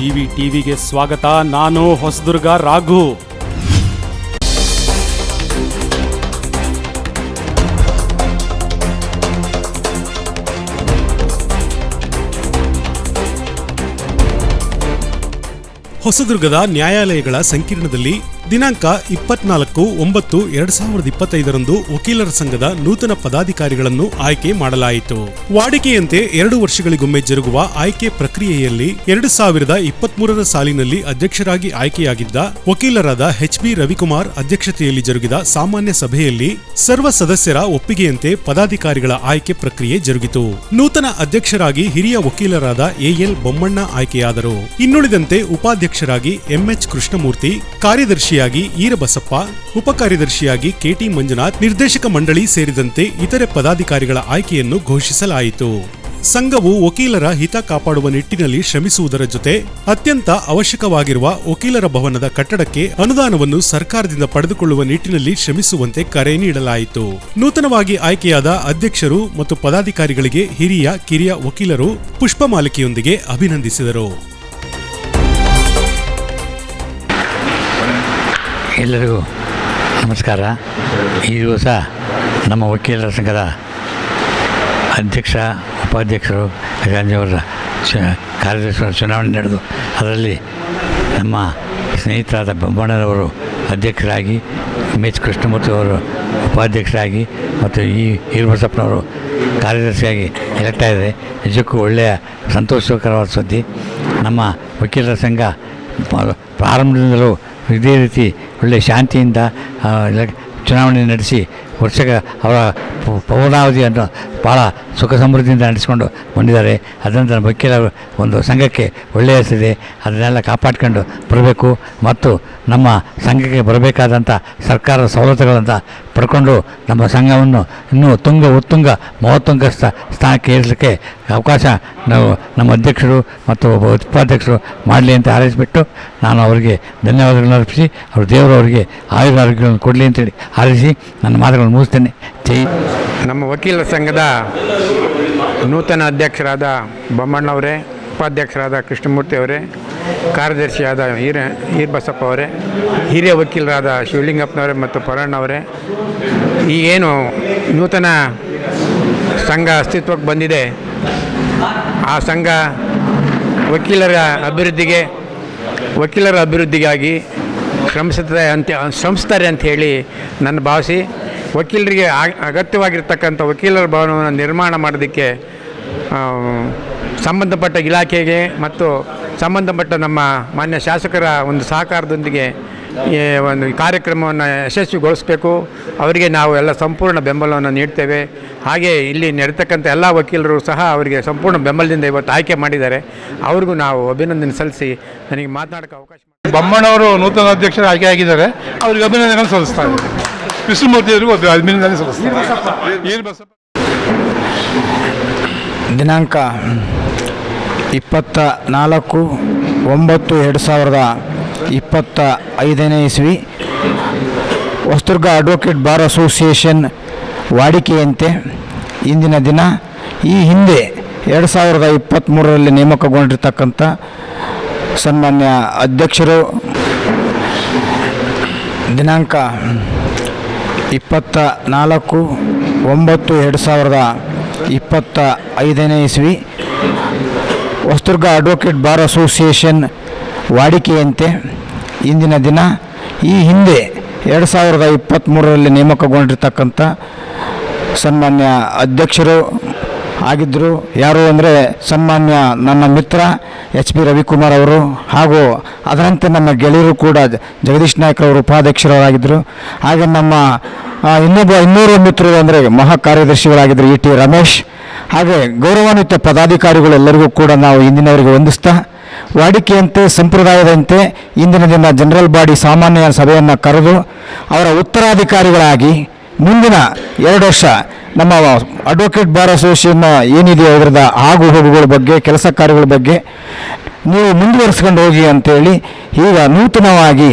GV ಟಿವಿಗೆ ಸ್ವಾಗತ. ನಾನು ಹೊಸದುರ್ಗ ರಾಘು. ಹೊಸದುರ್ಗದ ನ್ಯಾಯಾಲಯಗಳ ಸಂಕೀರ್ಣದಲ್ಲಿ ದಿನಾಂಕ ಇಪ್ಪತ್ನಾಲ್ಕು ಒಂಬತ್ತು ಎರಡ್ ಸಾವಿರದ ಇಪ್ಪತ್ತೈದರಂದು ವಕೀಲರ ಸಂಘದ ನೂತನ ಪದಾಧಿಕಾರಿಗಳನ್ನು ಆಯ್ಕೆ ಮಾಡಲಾಯಿತು. ವಾಡಿಕೆಯಂತೆ ಎರಡು ವರ್ಷಗಳಿಗೊಮ್ಮೆ ಜರುಗುವ ಆಯ್ಕೆ ಪ್ರಕ್ರಿಯೆಯಲ್ಲಿ ಎರಡು ಸಾವಿರದ ಇಪ್ಪತ್ಮೂರರ ಸಾಲಿನಲ್ಲಿ ಅಧ್ಯಕ್ಷರಾಗಿ ಆಯ್ಕೆಯಾಗಿದ್ದ ವಕೀಲರಾದ ಎಚ್ ಬಿ ರವಿಕುಮಾರ್ ಅಧ್ಯಕ್ಷತೆಯಲ್ಲಿ ಜರುಗಿದ ಸಾಮಾನ್ಯ ಸಭೆಯಲ್ಲಿ ಸರ್ವ ಸದಸ್ಯರ ಒಪ್ಪಿಗೆಯಂತೆ ಪದಾಧಿಕಾರಿಗಳ ಆಯ್ಕೆ ಪ್ರಕ್ರಿಯೆ ಜರುಗಿತು. ನೂತನ ಅಧ್ಯಕ್ಷರಾಗಿ ಹಿರಿಯ ವಕೀಲರಾದ ಎಎಲ್ ಬೊಮ್ಮಣ್ಣ ಆಯ್ಕೆಯಾದರು. ಇನ್ನುಳಿದಂತೆ ಉಪಾಧ್ಯಕ್ಷರಾಗಿ ಎಂಎಚ್ ಕೃಷ್ಣಮೂರ್ತಿ ಕಾರ್ಯದರ್ಶಿಯಾಗಿ ಈರಬಸಪ್ಪ, ಉಪಕಾರ್ಯದರ್ಶಿಯಾಗಿ ಕೆಟಿ ಮಂಜುನಾಥ್, ನಿರ್ದೇಶಕ ಮಂಡಳಿ ಸೇರಿದಂತೆ ಇತರೆ ಪದಾಧಿಕಾರಿಗಳ ಆಯ್ಕೆಯನ್ನು ಘೋಷಿಸಲಾಯಿತು. ಸಂಘವು ವಕೀಲರ ಹಿತ ಕಾಪಾಡುವ ನಿಟ್ಟಿನಲ್ಲಿ ಶ್ರಮಿಸುವುದರ ಜೊತೆ ಅತ್ಯಂತ ಅವಶ್ಯಕವಾಗಿರುವ ವಕೀಲರ ಭವನದ ಕಟ್ಟಡಕ್ಕೆ ಅನುದಾನವನ್ನು ಸರ್ಕಾರದಿಂದ ಪಡೆದುಕೊಳ್ಳುವ ನಿಟ್ಟಿನಲ್ಲಿ ಶ್ರಮಿಸುವಂತೆ ಕರೆ ನೀಡಲಾಯಿತು. ನೂತನವಾಗಿ ಆಯ್ಕೆಯಾದ ಅಧ್ಯಕ್ಷರು ಮತ್ತು ಪದಾಧಿಕಾರಿಗಳಿಗೆ ಹಿರಿಯ, ಕಿರಿಯ ವಕೀಲರು ಪುಷ್ಪಮಾಲಿಕೆಯೊಂದಿಗೆ ಅಭಿನಂದಿಸಿದರು. ಎಲ್ಲರಿಗೂ ನಮಸ್ಕಾರ. ಈ ದಿವಸ ನಮ್ಮ ವಕೀಲರ ಸಂಘದ ಅಧ್ಯಕ್ಷ, ಉಪಾಧ್ಯಕ್ಷರು ಗಾಂಧಿಯವರ ಚ, ಕಾರ್ಯದರ್ಶಿಗಳ ಚುನಾವಣೆ ನಡೆದು, ಅದರಲ್ಲಿ ನಮ್ಮ ಸ್ನೇಹಿತರಾದ ಬೊಮ್ಮಣ್ಣನವರು ಅಧ್ಯಕ್ಷರಾಗಿ ಎಂ ಎಚ್ ಕೃಷ್ಣಮೂರ್ತಿ ಅವರು ಉಪಾಧ್ಯಕ್ಷರಾಗಿ ಮತ್ತು ಈ ಈರ್ಬಸಪ್ಪನವರು ಕಾರ್ಯದರ್ಶಿಯಾಗಿ ಎಲೆಕ್ಟ್ ಆಗಿದೆ. ನಿಜಕ್ಕೂ ಒಳ್ಳೆಯ ಸಂತೋಷಕರವಾದ ಸುದ್ದಿ. ನಮ್ಮ ವಕೀಲರ ಸಂಘ ಪ್ರಾರಂಭದಿಂದಲೂ ಇದೇ ರೀತಿ ಒಳ್ಳೆಯ ಶಾಂತಿಯಿಂದ ಚುನಾವಣೆ ನಡೆಸಿ ವರ್ಷಕ್ಕೆ ಅವರ ಪೂರ್ಣಾವಧಿಯನ್ನು ಭಾಳ ಸುಖ ಸಮೃದ್ಧಿಯಿಂದ ನಡೆಸಿಕೊಂಡು ಬಂದಿದ್ದಾರೆ ಅದರಿಂದ ವಕೀಲ ಒಂದು ಸಂಘಕ್ಕೆ ಒಳ್ಳೆಯ ಹೆಸರಿದೆ ಅದನ್ನೆಲ್ಲ ಕಾಪಾಡ್ಕೊಂಡು ಬರಬೇಕು. ಮತ್ತು ನಮ್ಮ ಸಂಘಕ್ಕೆ ಬರಬೇಕಾದಂಥ ಸರ್ಕಾರದ ಸವಲತ್ತುಗಳನ್ನು ಪಡ್ಕೊಂಡು ನಮ್ಮ ಸಂಘವನ್ನು ಇನ್ನೂ ತುಂಗ ಉತ್ತುಂಗ, ಮಹತ್ತುಂಗ ಸ್ಥಾನಕ್ಕೆ ಏರಿಸಲಿಕ್ಕೆ ಅವಕಾಶ ನಾವು ನಮ್ಮ ಅಧ್ಯಕ್ಷರು ಮತ್ತು ಉಪಾಧ್ಯಕ್ಷರು ಮಾಡಲಿ ಅಂತ ಹಾರೈಸಿಬಿಟ್ಟು ನಾನು ಅವರಿಗೆ ಧನ್ಯವಾದಗಳನ್ನು ಅರ್ಪಿಸಿ, ಅವರು ದೇವರು ಅವರಿಗೆ ಆಯುರ ಆರೋಗ್ಯಗಳನ್ನು ಕೊಡಲಿ ಅಂತೇಳಿ ಹಾರೈಸಿ ನನ್ನ ಮಾತುಗಳನ್ನು ಮುಗಿಸ್ತೇನೆ. ಜೈ ನಮ್ಮ ವಕೀಲರ ಸಂಘದ ನೂತನ ಅಧ್ಯಕ್ಷರಾದ ಬೊಮ್ಮಣ್ಣವರೇ ಉಪಾಧ್ಯಕ್ಷರಾದ ಕೃಷ್ಣಮೂರ್ತಿ ಅವರೇ, ಕಾರ್ಯದರ್ಶಿಯಾದ ಹೀರ ಹೀರ್ಬಸಪ್ಪ ಅವರೇ, ಹಿರಿಯ ವಕೀಲರಾದ ಶಿವಲಿಂಗಪ್ಪನವರೇ ಮತ್ತು ಪರಣ್ಣವರೇ ಈಗೇನು ನೂತನ ಸಂಘ ಅಸ್ತಿತ್ವಕ್ಕೆ ಬಂದಿದೆ, ಆ ಸಂಘ ವಕೀಲರ ಅಭಿವೃದ್ಧಿಗೆ, ವಕೀಲರ ಅಭಿವೃದ್ಧಿಗಾಗಿ ಶ್ರಮಿಸುತ್ತದೆ ಅಂತ, ಶ್ರಮಿಸ್ತಾರೆ ಅಂತ ಹೇಳಿ ನನ್ನ ಭಾವಿಸಿ ವಕೀಲರಿಗೆ ಅಗತ್ಯವಾಗಿರ್ತಕ್ಕಂಥ ವಕೀಲರ ಭವನವನ್ನು ನಿರ್ಮಾಣ ಮಾಡೋದಕ್ಕೆ ಸಂಬಂಧಪಟ್ಟ ಇಲಾಖೆಗೆ ಮತ್ತು ಸಂಬಂಧಪಟ್ಟ ನಮ್ಮ ಮಾನ್ಯ ಶಾಸಕರ ಒಂದು ಸಹಕಾರದೊಂದಿಗೆ ಈ ಒಂದು ಕಾರ್ಯಕ್ರಮವನ್ನು ಯಶಸ್ವಿಗೊಳಿಸಬೇಕು. ಅವರಿಗೆ ನಾವು ಎಲ್ಲ ಸಂಪೂರ್ಣ ಬೆಂಬಲವನ್ನು ನೀಡ್ತೇವೆ. ಹಾಗೆ ಇಲ್ಲಿ ನಡೀತಕ್ಕಂಥ ಎಲ್ಲ ವಕೀಲರು ಸಹ ಅವರಿಗೆ ಸಂಪೂರ್ಣ ಬೆಂಬಲದಿಂದ ಇವತ್ತು ಆಯ್ಕೆ ಮಾಡಿದ್ದಾರೆ. ಅವ್ರಿಗೂ ನಾವು ಅಭಿನಂದನೆ ಸಲ್ಲಿಸಿ ನನಗೆ ಮಾತನಾಡೋಕ್ಕೆ ಅವಕಾಶ ಬೊಮ್ಮಣ್ಣವರು ನೂತನ ಅಧ್ಯಕ್ಷರು ಆಯ್ಕೆ ಆಗಿದ್ದಾರೆ. ಅವರಿಗೆ ಸಲ್ಲಿಸ್ತಾ ಇದ್ದಾರೆ ಕೃಷ್ಣಮೂರ್ತಿ ಅವರಿಗೂ ಅಭಿ- ಅಭಿನಂದನೆ ಸಲ್ಲಿಸ್ತಾರೆ ದಿನಾಂಕ ಇಪ್ಪತ್ತ ನಾಲ್ಕು ಒಂಬತ್ತು ಎರಡು ಸಾವಿರದ ಇಪ್ಪತ್ತ ಐದನೇ ಇಸ್ವಿ. ಹೊಸದುರ್ಗ ಅಡ್ವೊಕೇಟ್ ಬಾರ್ ಅಸೋಸಿಯೇಷನ್ ವಾಡಿಕೆಯಂತೆ ಇಂದಿನ ದಿನ. ಈ ಹಿಂದೆ ಎರಡು ಸಾವಿರದ ಇಪ್ಪತ್ತ್ಮೂರರಲ್ಲಿ ನೇಮಕಗೊಂಡಿರ್ತಕ್ಕಂಥ ಸನ್ಮಾನ್ಯ ಅಧ್ಯಕ್ಷರು. ದಿನಾಂಕ ಇಪ್ಪತ್ತ ನಾಲ್ಕು, ಒಂಬತ್ತು, ಎರಡು ಸಾವಿರದ ಇಪ್ಪತ್ತ ಐದನೇ ಇಸ್ವಿ. ಹೊಸದುರ್ಗ ಅಡ್ವೊಕೇಟ್ ಬಾರ್ ಅಸೋಸಿಯೇಷನ್ ವಾಡಿಕೆಯಂತೆ ಇಂದಿನ ದಿನ. ಈ ಹಿಂದೆ ಎರಡು ಸಾವಿರದ ಇಪ್ಪತ್ತ್ಮೂರರಲ್ಲಿ ನೇಮಕಗೊಂಡಿರ್ತಕ್ಕಂಥ ಸನ್ಮಾನ್ಯ ಅಧ್ಯಕ್ಷರು ಆಗಿದ್ದರು ಯಾರು ಅಂದರೆ ಸನ್ಮಾನ್ಯ ನನ್ನ ಮಿತ್ರ ಎಚ್ ಪಿ ರವಿಕುಮಾರ್ ಅವರು ಹಾಗೂ ಅದರಂತೆ ನಮ್ಮ ಗೆಳೆಯರು ಕೂಡ ಜಗದೀಶ್ ಜಗದೀಶ್ ನಾಯ್ಕರವರು ಉಪಾಧ್ಯಕ್ಷರಾಗಿದ್ದರು ಹಾಗೆ ನಮ್ಮ ಇನ್ನೊಬ್ಬ, ಇನ್ನೂರು ಮಿತ್ರರು ಅಂದರೆ ಮಹಾ ಕಾರ್ಯದರ್ಶಿಗಳಾಗಿದ್ದರು ಇ, ಟಿ ರಮೇಶ್. ಹಾಗೆ ಗೌರವಾನ್ವಿತ ಪದಾಧಿಕಾರಿಗಳೆಲ್ಲರಿಗೂ ಕೂಡ ನಾವು ಇಂದಿನವರಿಗೆ ವಂದಿಸ್ತಾ, ವಾಡಿಕೆಯಂತೆ, ಸಂಪ್ರದಾಯದಂತೆ ಇಂದಿನ ದಿನ ಜನರಲ್ ಬಾಡಿ ಸಾಮಾನ್ಯ ಸಭೆಯನ್ನು ಕರೆದು ಅವರ ಉತ್ತರಾಧಿಕಾರಿಗಳಾಗಿ ಮುಂದಿನ ಎರಡು ವರ್ಷ ನಮ್ಮ ಅಡ್ವೊಕೇಟ್ ಬಾರ್ ಅಸೋಸಿಯೇಷನ್ ಏನಿದೆಯೋ ಅದರದ ಆಗು ಹೋಗುಗಳ ಬಗ್ಗೆ, ಕೆಲಸ ಕಾರ್ಯಗಳ ಬಗ್ಗೆ ನೀವು ಮುಂದುವರಿಸ್ಕೊಂಡು ಹೋಗಿ ಅಂತೇಳಿ ಈಗ ನೂತನವಾಗಿ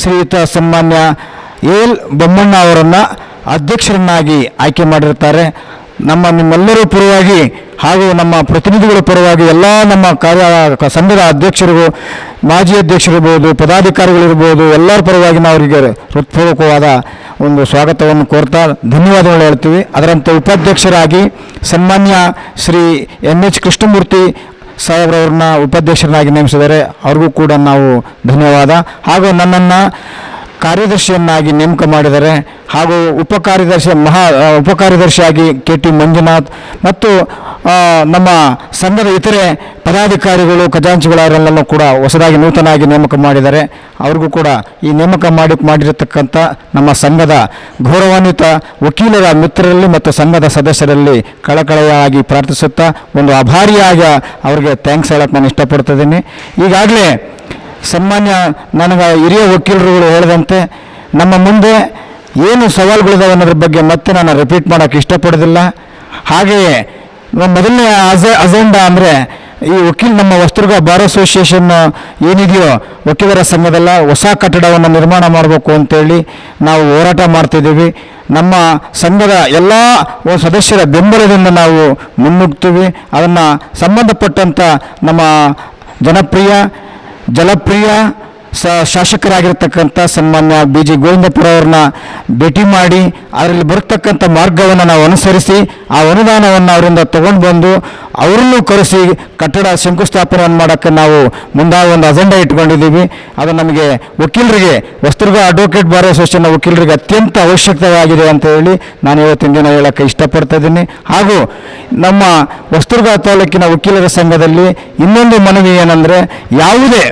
ಶ್ರೀಯುತ ಸನ್ಮಾನ್ಯ ಎಲ್ ಬೊಮ್ಮಣ್ಣ ಅವರನ್ನು ಅಧ್ಯಕ್ಷರನ್ನಾಗಿ ಆಯ್ಕೆ ಮಾಡಿರ್ತಾರೆ. ನಮ್ಮ ನಿಮ್ಮೆಲ್ಲರೂ ಪರವಾಗಿ ಹಾಗೂ ನಮ್ಮ ಪ್ರತಿನಿಧಿಗಳ ಪರವಾಗಿ ಎಲ್ಲ ನಮ್ಮ ಕಾರ್ಯ ಸಂಘದ ಅಧ್ಯಕ್ಷರಿಗೂ, ಮಾಜಿ ಅಧ್ಯಕ್ಷರಿರ್ಬೋದು, ಪದಾಧಿಕಾರಿಗಳಿರ್ಬೋದು, ಎಲ್ಲರ ಪರವಾಗಿ ನಾವು ಅವರಿಗೆ ಹೃತ್ಪೂರ್ವಕವಾದ ಒಂದು ಸ್ವಾಗತವನ್ನು ಕೋರ್ತಾ ಧನ್ಯವಾದಗಳು ಹೇಳ್ತೀವಿ. ಅದರಂತೆ ಉಪಾಧ್ಯಕ್ಷರಾಗಿ ಸನ್ಮಾನ್ಯ ಶ್ರೀ ಎನ್ ಎಚ್ ಕೃಷ್ಣಮೂರ್ತಿ ಸಾಹೇಬ್ರವ್ರನ್ನ ಉಪಾಧ್ಯಕ್ಷರನ್ನಾಗಿ ನೇಮಿಸಿದ್ದಾರೆ. ಅವ್ರಿಗೂ ಕೂಡ ನಾವು ಧನ್ಯವಾದ. ಹಾಗೂ ನನ್ನನ್ನು ಕಾರ್ಯದರ್ಶಿಯನ್ನಾಗಿ ನೇಮಕ ಮಾಡಿದ್ದಾರೆ ಹಾಗೂ ಉಪ ಕಾರ್ಯದರ್ಶಿ ಮಹಾ ಆ, ಉಪ ಕಾರ್ಯದರ್ಶಿಯಾಗಿ ಕೆ ಟಿ ಮಂಜುನಾಥ್ ಮತ್ತು ನಮ್ಮ ಸಂಘದ ಇತರೆ ಪದಾಧಿಕಾರಿಗಳು ಖಜಾಂಚಿಗಳವರೆಲ್ಲನೂ ಕೂಡ ಹೊಸದಾಗಿ ನೂತನವಾಗಿ ನೇಮಕ ಮಾಡಿದ್ದಾರೆ ಅವ್ರಿಗೂ ಕೂಡ ಈ ನೇಮಕ ಮಾಡಿ ಮಾಡಿರತಕ್ಕಂಥ ನಮ್ಮ ಸಂಘದ ಗೌರವಾನ್ವಿತ ವಕೀಲರ ಮಿತ್ರರಲ್ಲಿ ಮತ್ತು ಸಂಘದ ಸದಸ್ಯರಲ್ಲಿ ಕಳಕಳೆಯಾಗಿ ಪ್ರಾರ್ಥಿಸುತ್ತಾ ಒಂದು ಅಭಾರಿಯಾಗಿ ಅವರಿಗೆ ಥ್ಯಾಂಕ್ಸ್ ಹೇಳಕ್ಕೆ ನಾನು ಇಷ್ಟಪಡ್ತಿದ್ದೀನಿ ಈಗಾಗಲೇ ಸನ್ಮಾನ್ಯ ನನಗೆ ಹಿರಿಯ ವಕೀಲರುಗಳು ಹೇಳಿದಂತೆ ನಮ್ಮ ಮುಂದೆ ಏನು ಸವಾಲುಗಳಿದಾವೆ ಅನ್ನೋದ್ರ ಬಗ್ಗೆ ಮತ್ತೆ ನಾನು ರಿಪೀಟ್ ಮಾಡೋಕ್ಕೆ ಇಷ್ಟಪಡೋದಿಲ್ಲ. ಹಾಗೆಯೇ ಮೊದಲನೇ ಅಜ, ಅಜೆಂಡಾ ಅಂದರೆ ಈ ವಕೀಲ್ ನಮ್ಮ ವಸ್ತುರ್ಗ ಬಾರ್ ಅಸೋಸಿಯೇಷನ್ ಏನಿದೆಯೋ ವಕೀಲರ ಸಂಘದಲ್ಲ ಹೊಸ ಕಟ್ಟಡವನ್ನು ನಿರ್ಮಾಣ ಮಾಡಬೇಕು ಅಂತೇಳಿ ನಾವು ಹೋರಾಟ ಮಾಡ್ತಿದ್ದೀವಿ. ನಮ್ಮ ಸಂಘದ ಎಲ್ಲ ಸದಸ್ಯರ ಬೆಂಬಲದಿಂದ ನಾವು ಮುನ್ನುಗ್ತೀವಿ ಅದನ್ನು ಸಂಬಂಧಪಟ್ಟಂಥ ನಮ್ಮ ಜನಪ್ರಿಯ ಜಲಪ್ರಿಯ ಸ ಶಾಸಕರಾಗಿರ್ತಕ್ಕಂಥ ಸನ್ಮಾನ್ಯ ಬಿ ಜಿ ಗೋವಿಂದಪುರವ್ರನ್ನ ಭೇಟಿ ಮಾಡಿ, ಅದರಲ್ಲಿ ಬರ್ತಕ್ಕಂಥ ಮಾರ್ಗವನ್ನು ನಾವು ಅನುಸರಿಸಿ, ಆ ಅನುದಾನವನ್ನು ಅವರಿಂದ ತಗೊಂಡು ಬಂದು ಅವರನ್ನು ಕರೆಸಿ ಕಟ್ಟಡ ಶಂಕುಸ್ಥಾಪನೆಯನ್ನು ಮಾಡೋಕ್ಕೆ ನಾವು ಮುಂದಾಗಿ ಒಂದು ಅಜೆಂಡಾ ಇಟ್ಕೊಂಡಿದ್ದೀವಿ. ಅದು ನಮಗೆ ವಕೀಲರಿಗೆ, ವಸ್ತುರ್ಗ ಅಡ್ವೊಕೇಟ್ ಬಾರ್ ಅಸೋಸಿಯೇಷನ್ ವಕೀಲರಿಗೆ ಅತ್ಯಂತ ಅವಶ್ಯಕವಾಗಿದೆ ಅಂತ ಹೇಳಿ ನಾನು ಇವತ್ತಿನ ದಿನ ಹೇಳೋಕ್ಕೆ ಇಷ್ಟಪಡ್ತಾ ಇದ್ದೀನಿ. ಹಾಗೂ ನಮ್ಮ ವಸ್ತುರ್ಗ ತಾಲೂಕಿನ ವಕೀಲರ ಸಂಘದಲ್ಲಿ ಇನ್ನೊಂದು ಮನವಿ ಏನಂದರೆ, ಯಾವುದೇ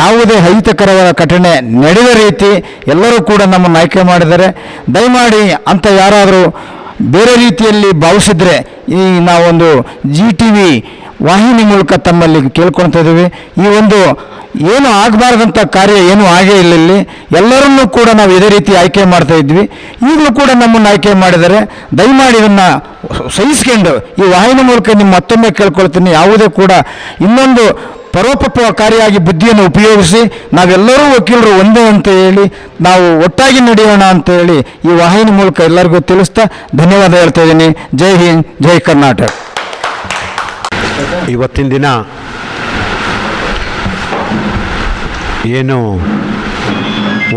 ಯಾವುದೇ ಅಹಿತಕರವಾದ ಘಟನೆ ನಡೆದ ರೀತಿ ಎಲ್ಲರೂ ಕೂಡ ನಮ್ಮನ್ನು ಆಯ್ಕೆ ಮಾಡಿದರೆ, ದಯಮಾಡಿ ಅಂತ ಯಾರಾದರೂ ಬೇರೆ ರೀತಿಯಲ್ಲಿ ಭಾವಿಸಿದ್ರೆ ಈ ನಾವೊಂದು ಜಿ ಟಿ ವಿ ವಾಹಿನಿ ಮೂಲಕ ತಮ್ಮಲ್ಲಿ ಕೇಳ್ಕೊಳ್ತಾ ಇದ್ದೀವಿ. ಈ ಒಂದು ಏನು ಆಗಬಾರ್ದಂಥ ಕಾರ್ಯ ಏನೂ ಆಗೇ ಇಲ್ಲ ಇಲ್ಲಿ. ಎಲ್ಲರನ್ನೂ ಕೂಡ ನಾವು ಇದೇ ರೀತಿ ಆಯ್ಕೆ ಮಾಡ್ತಾ ಇದ್ವಿ. ಈಗಲೂ ಕೂಡ ನಮ್ಮನ್ನು ಆಯ್ಕೆ ಮಾಡಿದರೆ ದಯಮಾಡಿ ಇದನ್ನು ಸಹಿಸ್ಕೊಂಡು ಈ ವಾಹಿನಿ ಮೂಲಕ ನಿಮ್ಮ ಮತ್ತೊಮ್ಮೆ ಕೇಳ್ಕೊಳ್ತೀನಿ. ಯಾವುದೇ ಕೂಡ ಇನ್ನೊಂದು ಪರೋಪಕಾರಿಯಾಗಿ ಬುದ್ಧಿಯನ್ನು ಉಪಯೋಗಿಸಿ ನಾವೆಲ್ಲರೂ ವಕೀಲರು ಒಂದೇ ಅಂತ ಹೇಳಿ, ನಾವು ಒಟ್ಟಾಗಿ ನಡೆಯೋಣ ಅಂತ ಹೇಳಿ ಈ ವಾಹಿನಿ ಮೂಲಕ ಎಲ್ಲರಿಗೂ ತಿಳಿಸ್ತಾ ಧನ್ಯವಾದ ಹೇಳ್ತಾ ಇದ್ದೀನಿ. ಜೈ ಹಿಂದ್, ಜೈ ಕರ್ನಾಟಕ. ಇವತ್ತಿನ ದಿನ ಏನು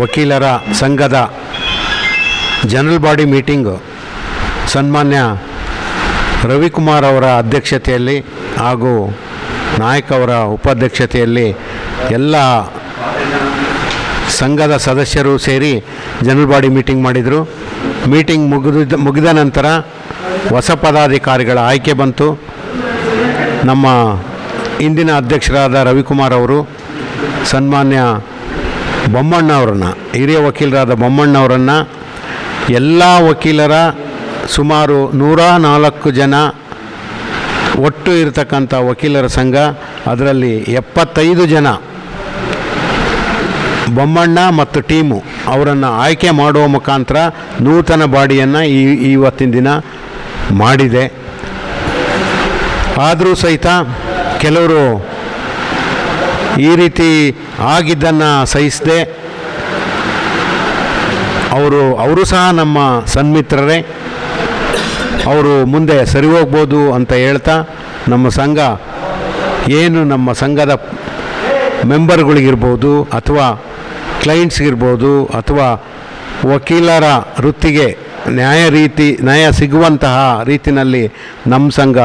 ವಕೀಲರ ಸಂಘದ ಜನರಲ್ ಬಾಡಿ ಮೀಟಿಂಗು ಸನ್ಮಾನ್ಯ ರವಿಕುಮಾರ್ ಅವರ ಅಧ್ಯಕ್ಷತೆಯಲ್ಲಿ ಹಾಗೂ ನಾಯಕ್ ಅವರ ಉಪಾಧ್ಯಕ್ಷತೆಯಲ್ಲಿ ಎಲ್ಲ ಸಂಘದ ಸದಸ್ಯರು ಸೇರಿ ಜನರಲ್ ಬಾಡಿ ಮೀಟಿಂಗ್ ಮಾಡಿದರು. ಮೀಟಿಂಗ್ ಮುಗಿದ ಮುಗಿದ ನಂತರ ಹೊಸ ಪದಾಧಿಕಾರಿಗಳ ಆಯ್ಕೆ ಬಂತು. ನಮ್ಮ ಇಂದಿನ ಅಧ್ಯಕ್ಷರಾದ ರವಿಕುಮಾರ್ ಅವರು, ಸನ್ಮಾನ್ಯ ಬೊಮ್ಮಣ್ಣ ಅವರನ್ನು, ಹಿರಿಯ ವಕೀಲರಾದ ಬೊಮ್ಮಣ್ಣ ಅವರನ್ನು, ಎಲ್ಲ ವಕೀಲರ ಸುಮಾರು ನೂರ ನಾಲ್ಕು ಜನ ಒಟ್ಟು ಇರತಕ್ಕಂಥ ವಕೀಲರ ಸಂಘ, ಅದರಲ್ಲಿ ಎಪ್ಪತ್ತೈದು ಜನ ಬೊಮ್ಮಣ್ಣ ಮತ್ತು ಟೀಮು ಅವರನ್ನು ಆಯ್ಕೆ ಮಾಡುವ ಮುಖಾಂತರ ನೂತನ ಬಾಡಿಯನ್ನು ಈ ಇವತ್ತಿನ ದಿನ ಮಾಡಿದೆ. ಆದರೂ ಸಹಿತ ಕೆಲವರು ಈ ರೀತಿ ಆಗಿದ್ದನ್ನು ಸಹಿಸದೆ, ಅವರು ಅವರು ಸಹ ನಮ್ಮ ಸನ್ಮಿತ್ರರೇ. ಅವರು ಮುಂದೆ ಸರಿ ಹೋಗ್ಬೋದು ಅಂತ ಹೇಳ್ತಾ ನಮ್ಮ ಸಂಘ ಏನು ನಮ್ಮ ಸಂಘದ ಮೆಂಬರ್ಗಳಿಗಿರ್ಬೋದು ಅಥವಾ ಕ್ಲೈಂಟ್ಸ್ಗಿರ್ಬೋದು ಅಥವಾ ವಕೀಲರ ವೃತ್ತಿಗೆ ನ್ಯಾಯ ರೀತಿ, ನ್ಯಾಯ ಸಿಗುವಂತಹ ರೀತಿಯಲ್ಲಿ ನಮ್ಮ ಸಂಘ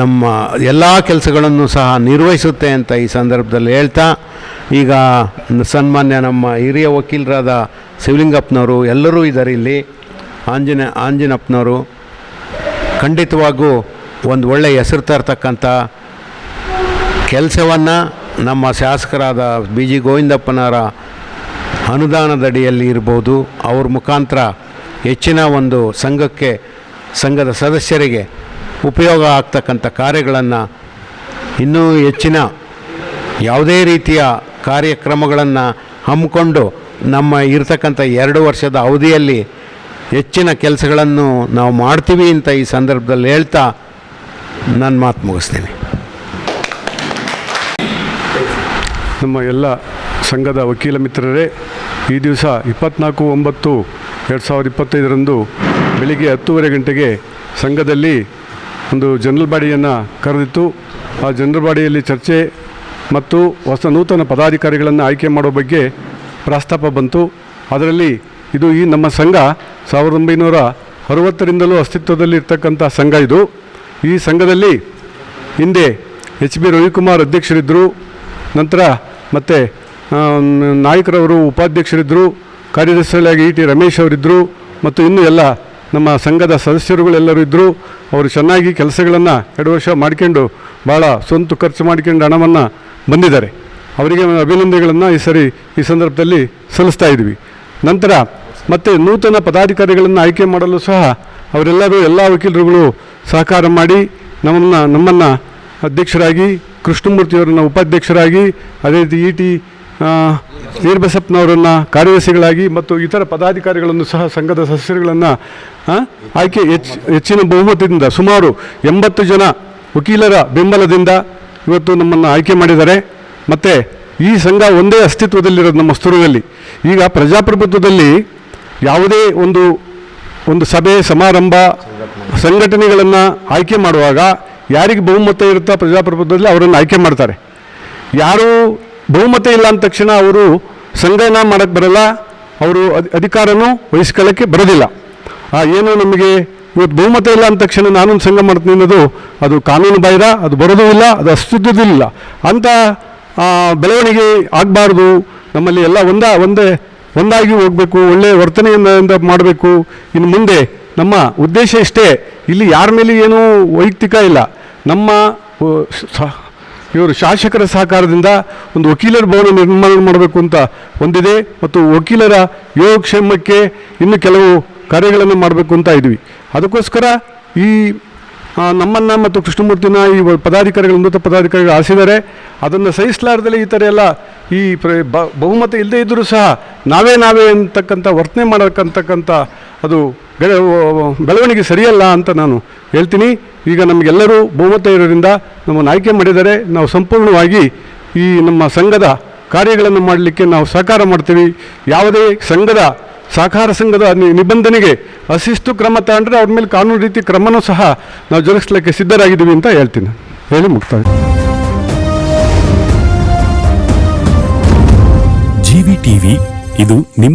ನಮ್ಮ ಎಲ್ಲ ಕೆಲಸಗಳನ್ನು ಸಹ ನಿರ್ವಹಿಸುತ್ತೆ ಅಂತ ಈ ಸಂದರ್ಭದಲ್ಲಿ ಹೇಳ್ತಾ, ಈಗ ಸನ್ಮಾನ್ಯ ನಮ್ಮ ಹಿರಿಯ ವಕೀಲರಾದ ಶಿವಲಿಂಗಪ್ಪನವರು ಎಲ್ಲರೂ ಇದ್ದಾರೆ ಇಲ್ಲಿ ಆಂಜನ ಆಂಜನಪ್ಪನವರು ಖಂಡಿತವಾಗೂ ಒಂದು ಒಳ್ಳೆಯ ಹೆಸರು ತರ್ತಕ್ಕಂಥ ಕೆಲಸವನ್ನು ನಮ್ಮ ಶಾಸಕರಾದ ಬಿ ಜಿ ಗೋವಿಂದಪ್ಪನವರ ಅನುದಾನದಡಿಯಲ್ಲಿ ಇರ್ಬೋದು, ಅವ್ರ ಮುಖಾಂತರ ಹೆಚ್ಚಿನ ಒಂದು ಸಂಘಕ್ಕೆ, ಸಂಘದ ಸದಸ್ಯರಿಗೆ ಉಪಯೋಗ ಆಗ್ತಕ್ಕಂಥ ಕಾರ್ಯಗಳನ್ನು ಇನ್ನೂ ಹೆಚ್ಚಿನ ಯಾವುದೇ ರೀತಿಯ ಕಾರ್ಯಕ್ರಮಗಳನ್ನು ಹಮ್ಮಿಕೊಂಡು ನಮ್ಮ ಇರತಕ್ಕಂಥ ಎರಡು ವರ್ಷದ ಅವಧಿಯಲ್ಲಿ ಹೆಚ್ಚಿನ ಕೆಲಸಗಳನ್ನು ನಾವು ಮಾಡ್ತೀವಿ ಅಂತ ಈ ಸಂದರ್ಭದಲ್ಲಿ ಹೇಳ್ತಾ ನನ್ನ ಮಾತು ಮುಗಿಸ್ತೀನಿ. ನಮ್ಮ ಎಲ್ಲ ಸಂಘದ ವಕೀಲ ಮಿತ್ರರೇ, ಈ ದಿವಸ ಇಪ್ಪತ್ನಾಲ್ಕು ಒಂಬತ್ತು ಎರಡು ಸಾವಿರದ ಇಪ್ಪತ್ತೈದರಂದು ಬೆಳಿಗ್ಗೆ ಹತ್ತೂವರೆ ಗಂಟೆಗೆ ಸಂಘದಲ್ಲಿ ಒಂದು ಜನರಲ್ ಬಾಡಿಯನ್ನು ಕರೆದಿತ್ತು. ಆ ಜನರಲ್ ಬಾಡಿಯಲ್ಲಿ ಚರ್ಚೆ ಮತ್ತು ಹೊಸ ನೂತನ ಪದಾಧಿಕಾರಿಗಳನ್ನು ಆಯ್ಕೆ ಮಾಡೋ ಬಗ್ಗೆ ಪ್ರಸ್ತಾಪ ಬಂತು. ಅದರಲ್ಲಿ ಇದು ಈ ನಮ್ಮ ಸಂಘ ಸಾವಿರದ ಒಂಬೈನೂರ ಅರವತ್ತರಿಂದಲೂ ಅಸ್ತಿತ್ವದಲ್ಲಿ ಇರ್ತಕ್ಕಂಥ ಸಂಘ ಇದು. ಈ ಸಂಘದಲ್ಲಿ ಹಿಂದೆ ಎಚ್ ಬಿ ರವಿಕುಮಾರ್ ಅಧ್ಯಕ್ಷರಿದ್ದರು. ನಂತರ ಮತ್ತು ನಾಯಕರವರು ಉಪಾಧ್ಯಕ್ಷರಿದ್ದರು. ಕಾರ್ಯದರ್ಶಿಗಳಾಗಿ ಇ ಟಿ ರಮೇಶ್ ಅವರಿದ್ದರು. ಮತ್ತು ಇನ್ನೂ ಎಲ್ಲ ನಮ್ಮ ಸಂಘದ ಸದಸ್ಯರುಗಳೆಲ್ಲರೂ ಇದ್ದರು. ಅವರು ಚೆನ್ನಾಗಿ ಕೆಲಸಗಳನ್ನು ಎರಡು ವರ್ಷ ಮಾಡ್ಕೊಂಡು ಭಾಳ ಸ್ವಂತ ಖರ್ಚು ಮಾಡ್ಕೊಂಡು ಹಣವನ್ನು ಬಂದಿದ್ದಾರೆ. ಅವರಿಗೆ ಅಭಿನಂದನೆಗಳನ್ನು ಈ ಸರಿ, ಈ ಸಂದರ್ಭದಲ್ಲಿ ಸಲ್ಲಿಸ್ತಾ ಇದ್ವಿ ನಂತರ ಮತ್ತು ನೂತನ ಪದಾಧಿಕಾರಿಗಳನ್ನು ಆಯ್ಕೆ ಮಾಡಲು ಸಹ ಅವರೆಲ್ಲರೂ ಎಲ್ಲ ವಕೀಲರುಗಳು ಸಹಕಾರ ಮಾಡಿ ನಮ್ಮನ್ನು ನಮ್ಮನ್ನು ಅಧ್ಯಕ್ಷರಾಗಿ ಕೃಷ್ಣಮೂರ್ತಿಯವರನ್ನು ಉಪಾಧ್ಯಕ್ಷರಾಗಿ, ಅದೇ ರೀತಿ ಇ ಟಿ ವೀರಬಸಪ್ಪನವರನ್ನು ಕಾರ್ಯದರ್ಶಿಗಳಾಗಿ ಮತ್ತು ಇತರ ಪದಾಧಿಕಾರಿಗಳನ್ನು ಸಹ ಸಂಘದ ಸದಸ್ಯರುಗಳನ್ನು ಆಯ್ಕೆ ಹೆಚ್ಚು, ಹೆಚ್ಚಿನ ಬಹುಮತದಿಂದ ಸುಮಾರು ಎಂಬತ್ತು ಜನ ವಕೀಲರ ಬೆಂಬಲದಿಂದ ಇವತ್ತು ನಮ್ಮನ್ನು ಆಯ್ಕೆ ಮಾಡಿದ್ದಾರೆ. ಮತ್ತು ಈ ಸಂಘ ಒಂದೇ ಅಸ್ತಿತ್ವದಲ್ಲಿರೋದು ನಮ್ಮ ಸ್ಥೂರದಲ್ಲಿ ಈಗ ಪ್ರಜಾಪ್ರಭುತ್ವದಲ್ಲಿ ಯಾವುದೇ ಒಂದು ಒಂದು ಸಭೆ, ಸಮಾರಂಭ, ಸಂಘಟನೆಗಳನ್ನು ಆಯ್ಕೆ ಮಾಡುವಾಗ ಯಾರಿಗೆ ಬಹುಮತ ಇರುತ್ತಾ ಪ್ರಜಾಪ್ರಭುತ್ವದಲ್ಲಿ ಅವರನ್ನು ಆಯ್ಕೆ ಮಾಡ್ತಾರೆ. ಯಾರು ಬಹುಮತ ಇಲ್ಲ ಅಂದ ತಕ್ಷಣ ಅವರು ಸಂಘನ ಮಾಡಕ್ಕೆ ಬರಲ್ಲ, ಅವರು ಅಧಿ, ಅಧಿಕಾರನೂ ವಹಿಸ್ಕೊಳ್ಳೋಕ್ಕೆ ಬರೋದಿಲ್ಲ. ಏನು ನಮಗೆ ಇವತ್ತು ಬಹುಮತ ಇಲ್ಲ ಅಂದ ತಕ್ಷಣ ನಾನೊಂದು ಸಂಘ ಮಾಡ್ತೀನಿ ಅನ್ನೋದು ಅದು ಕಾನೂನು ಬಾಹಿರ, ಅದು ಬರೋದೂ ಇಲ್ಲ, ಅದು ಅಸ್ತಿತ್ವದಲ್ಲಿಲ್ಲ ಅಂಥ ಬೆಳವಣಿಗೆ ಆಗಬಾರ್ದು. ನಮ್ಮಲ್ಲಿ ಎಲ್ಲ ಒಂದ, ಒಂದೇ ಒಂದಾಗಿ ಹೋಗಬೇಕು ಒಳ್ಳೆಯ ವರ್ತನೆಯಿಂದ ಮಾಡಬೇಕು. ಇನ್ನು ಮುಂದೆ ನಮ್ಮ ಉದ್ದೇಶ ಇಷ್ಟೇ. ಇಲ್ಲಿ ಯಾರ ಮೇಲೆ ಏನೂ ವೈಯಕ್ತಿಕ ಇಲ್ಲ. ನಮ್ಮ ಇವರು ಶಾಸಕರ ಸಹಕಾರದಿಂದ ಒಂದು ವಕೀಲರ ಭವನ ನಿರ್ಮಾಣ ಮಾಡಬೇಕು ಅಂತ ಒಂದಿದೆ ಮತ್ತು ವಕೀಲರ ಯೋಗಕ್ಷೇಮಕ್ಕೆ ಇನ್ನು ಕೆಲವು ಕಾರ್ಯಗಳನ್ನು ಮಾಡಬೇಕು ಅಂತ ಇದ್ವಿ ಅದಕ್ಕೋಸ್ಕರ ಈ ನಮ್ಮನ್ನು ಮತ್ತು ಕೃಷ್ಣಮೂರ್ತಿನ ಈ ಪದಾಧಿಕಾರಿಗಳು, ಉನ್ನತ ಪದಾಧಿಕಾರಿಗಳು ಆರಿಸಿದ್ದಾರೆ. ಅದನ್ನು ಸಹಿಸಲಾರ್ದಲೇ ಈ ಥರ ಎಲ್ಲ ಈ ಬಹುಮತ ಇಲ್ಲದೇ ಇದ್ದರೂ ಸಹ ನಾವೇ ನಾವೇ ಅಂತಕ್ಕಂಥ ವರ್ತನೆ ಮಾಡಕ್ಕಂತಕ್ಕಂಥ ಅದು ಬೆಳೆ- ಬೆಳವಣಿಗೆ ಸರಿಯಲ್ಲ ಅಂತ ನಾನು ಹೇಳ್ತೀನಿ. ಈಗ ನಮಗೆಲ್ಲರೂ ಬಹುಮತ ಇರೋದ್ರಿಂದ ನಮ್ಮನ್ನು ಆಯ್ಕೆ ಮಾಡಿದರೆ ನಾವು ಸಂಪೂರ್ಣವಾಗಿ ಈ ನಮ್ಮ ಸಂಘದ ಕಾರ್ಯಗಳನ್ನು ಮಾಡಲಿಕ್ಕೆ ನಾವು ಸಹಕಾರ ಮಾಡ್ತೀವಿ. ಯಾವುದೇ ಸಂಘದ ಸಹಕಾರ ಸಂಘದ ನಿಬಂಧನೆಗೆ ಅಶಿಸ್ತು ಕ್ರಮ ತಗೊಂಡ್ರೆ ಅವ್ರ ಮೇಲೆ ಕಾನೂನು ರೀತಿ ಕ್ರಮನೂ ಸಹ ನಾವು ಜರುಗಿಸ್ಲಿಕ್ಕೆ ಸಿದ್ಧರಾಗಿದ್ದೀವಿ ಅಂತ ಹೇಳ್ತೀನಿ. ಹೇಳಿ ಮುಕ್ತಾಯ. ಜಿವಿ ಟಿವಿ, ಇದು ನಿಮ್ಮ